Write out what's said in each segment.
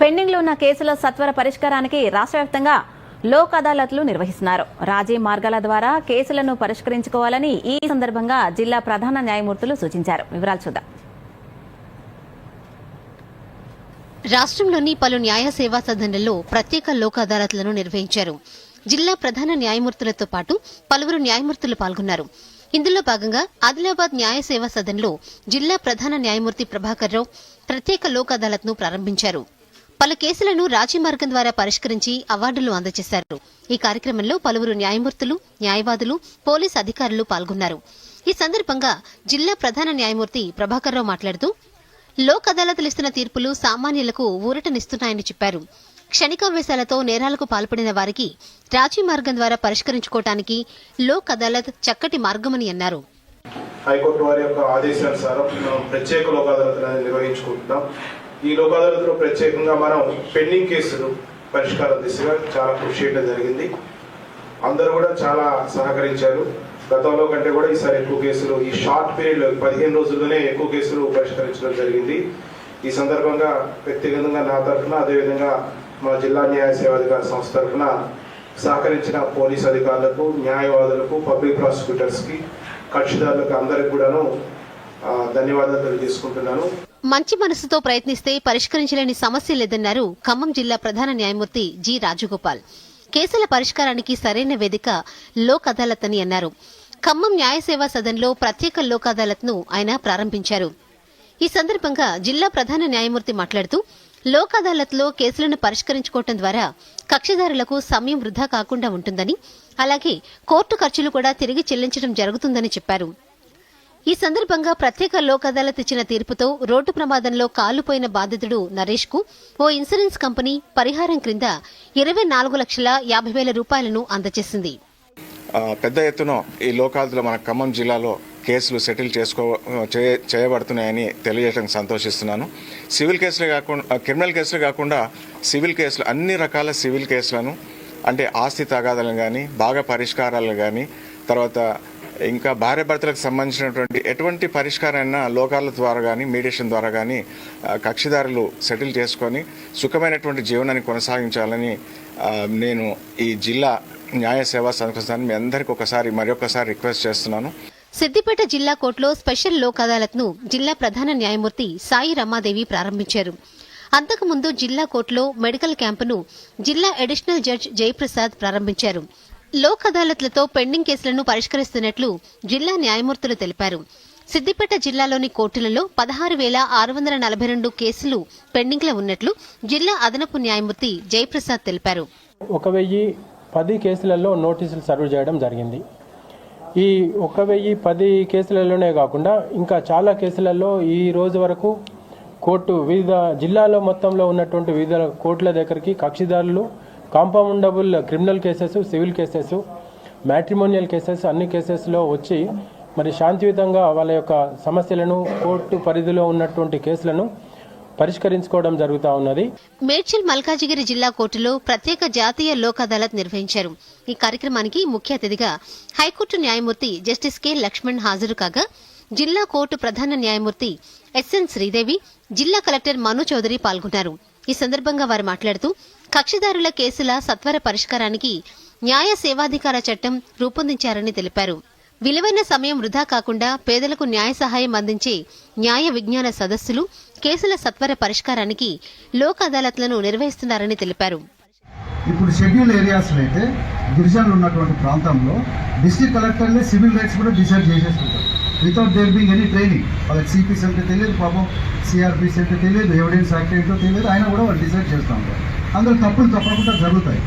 పెండింగ్లో ఉన్న కేసుల సత్వర పరిష్కారానికి రాష్ట్ర వ్యాప్తంగా లోక్ అదాలత్లు నిర్వహిస్తున్నారు. రాజీ మార్గాల ద్వారా కేసులను పరిష్కరించుకోవాలని ఈ సందర్భంగా జిల్లా ప్రధాన న్యాయమూర్తులు సూచించారు. వివరాలు చూద్దాం. రాష్ట్రంలోని పలు న్యాయ సేవా సదనల్లో ప్రత్యేక లోక్ అదాలత్లను నిర్వహించారు. జిల్లా ప్రధాన న్యాయమూర్తులతో పాటు పలువురు న్యాయమూర్తులు పాల్గొన్నారు. ఇందులో భాగంగా ఆదిలాబాద్ న్యాయ సేవా సదన్లో జిల్లా ప్రధాన న్యాయమూర్తి ప్రభాకర్ రావు ప్రత్యేక లోక్ అదాలత్ను ప్రారంభించారు. పలు కేసులను రాజీ మార్గం ద్వారా పరిష్కరించి అవార్డులు అందజేశారు. ఈ కార్యక్రమంలో పలువురు న్యాయమూర్తులు న్యాయవాదులు పోలీస్ అధికారులు పాల్గొన్నారు. ఈ సందర్భంగా జిల్లా ప్రధాన న్యాయమూర్తి ప్రభాకర్రావు మాట్లాడుతూ లోక్ అదాలతులు ఇస్తున్న తీర్పులు సామాన్యులకు ఊరటనిస్తున్నాయని చెప్పారు. క్షణికావేశాలతో నేరాలకు పాల్పడిన వారికి రాజీ మార్గం ద్వారా పరిష్కరించుకోవటానికి లోక్ అదాలత్ చక్కటి మార్గమని అన్నారు. హైకోర్టు వారి యొక్క ఆదేశానుసారం ప్రత్యేక లోక్ అదాలత్లను నిర్వహించుకుంటున్నాం. ఈ లోక్ అదాలత్లో ప్రత్యేకంగా మనం పెండింగ్ కేసులు పరిష్కారం దిశగా చాలా కృషి చేయడం జరిగింది. అందరూ కూడా చాలా సహకరించారు. గతంలో కంటే కూడా ఈసారి ఎక్కువ కేసులు ఈ షార్ట్ పీరియడ్లో పదిహేను రోజుల్లోనే ఎక్కువ కేసులు పరిష్కరించడం జరిగింది. ఈ సందర్భంగా వ్యక్తిగతంగా నా తరఫున అదేవిధంగా మా జిల్లా న్యాయ సేవాధికార సంస్థ తరఫున సహకరించిన పోలీస్ అధికారులకు న్యాయవాదులకు పబ్లిక్ ప్రాసిక్యూటర్స్కి కక్షిదారులకు అందరికి కూడాను ధన్యవాదాలు తెలియజేసుకుంటున్నాను. మంచి మనసుతో ప్రయత్నిస్తే పరిష్కరించలేని సమస్య లేదన్నారు ఖమ్మం జిల్లా ప్రధాన న్యాయమూర్తి జి రాజగోపాల్. కేసుల పరిష్కారానికి సరైన వేదిక లోక్ అదాలత్ అని అన్నారు. ఖమ్మం న్యాయ సేవా సదన్లో ప్రత్యేక లోక్ అదాలత్ను ఆయన ప్రారంభించారు. ఈ సందర్భంగా జిల్లా ప్రధాన న్యాయమూర్తి మాట్లాడుతూ లోక్ అదాలత్లో కేసులను పరిష్కరించుకోవటం ద్వారా కక్షిదారులకు సమయం వృధా కాకుండా ఉంటుందని అలాగే కోర్టు ఖర్చులు కూడా తిరిగి చెల్లించడం జరుగుతుందని చెప్పారు. ఈ సందర్భంగా ప్రత్యేక లోక్ అదాలత్ ఇచ్చిన తీర్పుతో రోడ్డు ప్రమాదంలో కాలుపోయిన బాధితుడు నరేష్కు ఓ ఇన్సూరెన్స్ కంపెనీ పరిహారం క్రింద ఇరవై నాలుగు లక్షల యాభై వేల రూపాయలను అందజేసింది. పెద్ద ఎత్తున ఈ లోకాదులు మన ఖమ్మం జిల్లాలో కేసులు సెటిల్ చేసుకో చేయబడుతున్నాయని తెలియజేయడానికి సంతోషిస్తున్నాను. సివిల్ కేసులే కాకుండా క్రిమినల్ కేసులే కాకుండా సివిల్ కేసులు అన్ని రకాల సివిల్ కేసులను అంటే ఆస్తి తగాదాలను కానీ బాగా పరిష్కారాలను కానీ తర్వాత ఇంకా భార్య భర్తలకు సంబంధించినటువంటి ఎటువంటి పరిష్కారాన్ని లోకాల ద్వారా కానీ మీడియేషన్ ద్వారా కానీ కక్షిదారులు సెటిల్ చేసుకొని సుఖమైనటువంటి జీవనాన్ని కొనసాగించాలని నేను ఈ జిల్లా న్యాయ సేవా సంస్థాన్ని మీ అందరికీ ఒకసారి మరొకసారి రిక్వెస్ట్ చేస్తున్నాను. సిద్దిపేట జిల్లా కోర్టులో స్పెషల్ లోక్ అదాలత్ను జిల్లా ప్రధాన న్యాయమూర్తి సాయి రమాదేవి ప్రారంభించారు. అంతకుముందు జిల్లా కోర్టులో మెడికల్ క్యాంపును జిల్లా అడిషనల్ జడ్జ్ జయప్రసాద్ ప్రారంభించారు. లోక్ అదాలత్లతో పెండింగ్ కేసులను పరిష్కరిస్తున్నట్లు జిల్లా న్యాయమూర్తులు తెలిపారు. సిద్దిపేట జిల్లాలోని కోర్టులలో పదహారు వేల ఆరు వందల నలభై రెండు కేసులు పెండింగ్లో ఉన్నట్లు జిల్లా అదనపు న్యాయమూర్తి జయప్రసాద్ తెలిపారు. ఒక వెయ్యి పది కేసులలో నోటీసులు సర్వ్ చేయడం జరిగింది. ఈ ఒక వెయ్యి పది కేసులలోనే కాకుండా ఇంకా చాలా కేసులలో ఈ రోజు వరకు కోర్టు వివిధ జిల్లాలో మొత్తంలో ఉన్నటువంటి వివిధ కోర్టుల దగ్గరికి కక్షిదారులు compoundable criminal cases civil cases matrimonial cases అన్ని కేసెస్లో వచ్చి మరి శాంతియుతంగా వాళ్ళ యొక్క సమస్యలను కోర్టు పరిధిలో ఉన్నటువంటి కేసులను పరిష్కరించుకోవడం జరుగుతూ ఉన్నది. మేడ్చల్ మల్కాజిగిరి జిల్లా కోర్టులో ప్రత్యేక జాతీయ లోక్ అదాలత్ నిర్వహించారు. ఈ కార్యక్రమానికి ముఖ్య అతిథిగా హైకోర్టు న్యాయమూర్తి జస్టిస్ కె. లక్ష్మణ్ హాజరు కాగా జిల్లా కోర్టు ప్రధాన న్యాయమూర్తి ఎస్ఎన్ శ్రీదేవి జిల్లా కలెక్టర్ మను చౌదరి పాల్గొన్నారు. ఈ సందర్భంగా వారు మాట్లాడుతూ కక్షిదారుల కేసుల సత్వర పరిష్కారానికి న్యాయ సేవాధికార చట్టం రూపొందించారని తెలిపారు. విలువైన సమయం వృధా కాకుండా పేదలకు న్యాయ సహాయం అందించే న్యాయ విజ్ఞాన సదస్సులు కేసుల సత్వర పరిష్కారానికి లోక్ అదాలత్లను నిర్వహిస్తున్నారని తెలిపారు. ఇప్పుడు షెడ్యూల్ ఏరియాస్ అయితే గిరిజనులు ఉన్నటువంటి ప్రాంతంలో డిస్ట్రిక్ట్ కలెక్టర్లే సివిల్ రైట్స్ కూడా decide చేసేసుకుంటారు. Without their being any training వాళ్ళకి సిపిసి అంటే తెలియదు పాపం సిఆర్పిసి అంటే తెలియదు ఎవిడెన్స్ యాక్ట్ ఏంటో తెలియదు ఆయన కూడా వాళ్ళు డిసైడ్ చేస్తూ. ఉంటారు అందులో తప్పులు తప్పకుండా జరుగుతాయి.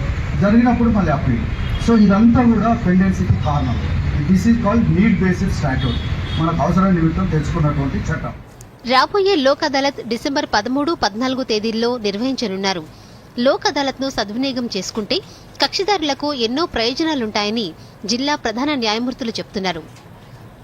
జరిగినప్పుడు మళ్ళీ అప్పీల్ సో ఇదంతా కూడా పెండెన్సీకి కారణం. This is called need based statute మనకు అవసరం నిమిత్తం తెలుసుకున్నటువంటి చట్టం. రాబోయే లోక్ అదాలత్ డిసెంబర్ పదమూడు పద్నాలుగు తేదీల్లో నిర్వహించనున్నారు. లోక్ అదాలత్ను సద్వినియోగం చేసుకుంటే కక్షిదారులకు ఎన్నో ప్రయోజనాలుంటాయని జిల్లా ప్రధాన న్యాయమూర్తులు చెబుతున్నారు